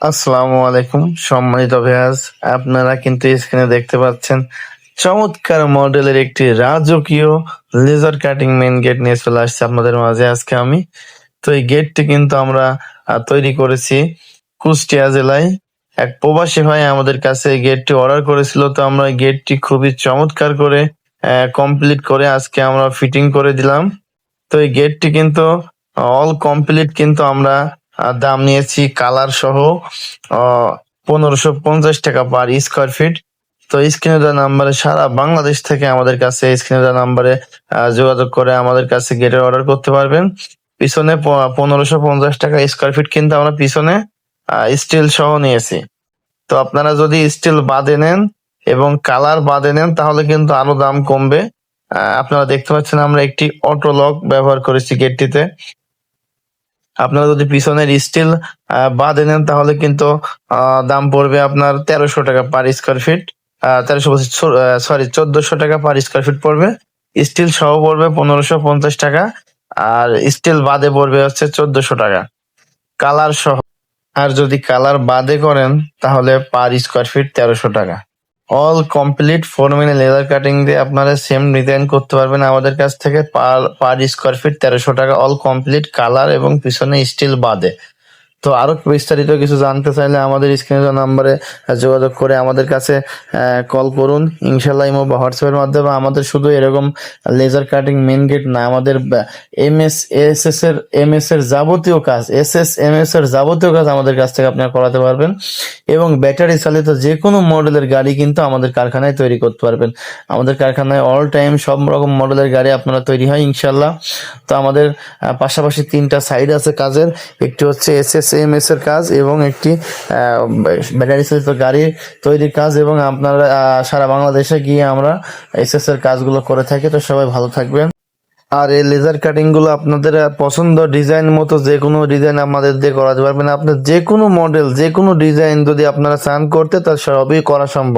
আসসালামু আলাইকুম, সম্মানিত ভেয়াজ আপনারা কিন্তু স্ক্রিনে দেখতে পাচ্ছেন চমৎকার মডেলের একটি রাজকীয় লেজার কাটিং মেন গেট নিয়ে চলে আসছে আপনাদের মাঝে আজকে আমি। তো এই গেটটি কিন্তু আমরা তৈরি করেছি কুষ্টিয়া জেলায়। এক প্রবাসী ভাই আমাদের কাছে এই গেটটি অর্ডার করেছিল, তো আমরা গেটটি খুবই চমৎকার করে কমপ্লিট করে আজকে আমরা ফিটিং করে দিলাম। তো এই গেটটি কিন্তু অল কমপ্লিট কিন্তু আমরা দাম নিয়েছি কালার সহ পনেরোশো পঞ্চাশ টাকা পার স্কোয়ার ফিট তো স্ক্রিনে নাম্বারে সারা বাংলাদেশ থেকে আমাদের কাছে স্ক্রিনে নাম্বারে যোগাযোগ করে আমাদের কাছে গেটের অর্ডার করতে পারবেন। পিছনে পনেরোশো পঞ্চাশ টাকা স্কোয়ার ফিট কিন্তু আমরা পিছনে স্টিল সহ নিয়েছি। তো আপনারা যদি স্টিল বাদে নেন এবং কালার বাদে নেন, তাহলে কিন্তু আরও দাম কমবে। আপনারা দেখতে পাচ্ছেন আমরা একটি অটো লক ব্যবহার করেছি গেটটিতে। আপনারা যদি পিছনের স্টিল বাদে নেন, তাহলে কিন্তু দাম পড়বে আপনার তেরোশো টাকা পার স্কোয়ার ফিট তেরোশো সরি চোদ্দশো টাকা পার স্কোয়ার ফিট পড়বে। স্টিল সহ পড়বে পনেরোশো পঞ্চাশ টাকা, আর স্টিল বাদে পড়বে হচ্ছে চোদ্দশো টাকা। কালার সহ, আর যদি কালার বাদে করেন, তাহলে পার স্কোয়ার ফিট তেরোশো টাকা। অল কমপ্লিট ফোর মিনে লেদার কাটিং দিয়ে আপনারা সেম ডিজাইন করতে পারবেন। আমাদের কাছ থেকে পার পার স্কোয়ার ফিট তেরোশো টাকা অল কমপ্লিট কালার এবং পিছনে স্টিল বাদে। তো আরও বিস্তারিত কিছু জানতে চাইলে আমাদের স্ক্রিনে নাম্বারে যোগাযোগ করে আমাদের কাছে কল করুন। ইনশাল্লাহ ইমো বা হোয়াটসঅ্যাপের মাধ্যমে আমাদের শুধু এরকম লেজার কাটিং মেন গেট না, আমাদের এম এস এস এস এর এম এস এর যাবতীয় কাজ এস এস এম এস এর যাবতীয় কাজ আমাদের কাছ থেকে আপনারা করাতে পারবেন এবং ব্যাটারি চালিত যে কোনো মডেলের গাড়ি কিন্তু আমাদের কারখানায় তৈরি করতে পারবেন। আমাদের কারখানায় অল টাইম সব রকম মডেলের গাড়ি আপনারা তৈরি হয় ইনশাল্লাহ তো আমাদের পাশাপাশি তিনটা সাইড আছে কাজের, একটি হচ্ছে এস এস এস এর কাজ এবং একটি ব্যাটারি চালিত গাড়ি তৈরির কাজ এবং আপনারা সারা বাংলাদেশে গিয়ে আমরা এস এস এর কাজগুলো করে থাকি। তো সবাই ভালো থাকবেন। আর এই লেজার কাটিংগুলো আপনাদের পছন্দ ডিজাইন মতো যে কোনো ডিজাইন আমাদের দিয়ে করাতে পারবেন। আপনার যে কোনো মডেল যে কোনো ডিজাইন যদি আপনারা চান করতে তার সবই করা সম্ভব।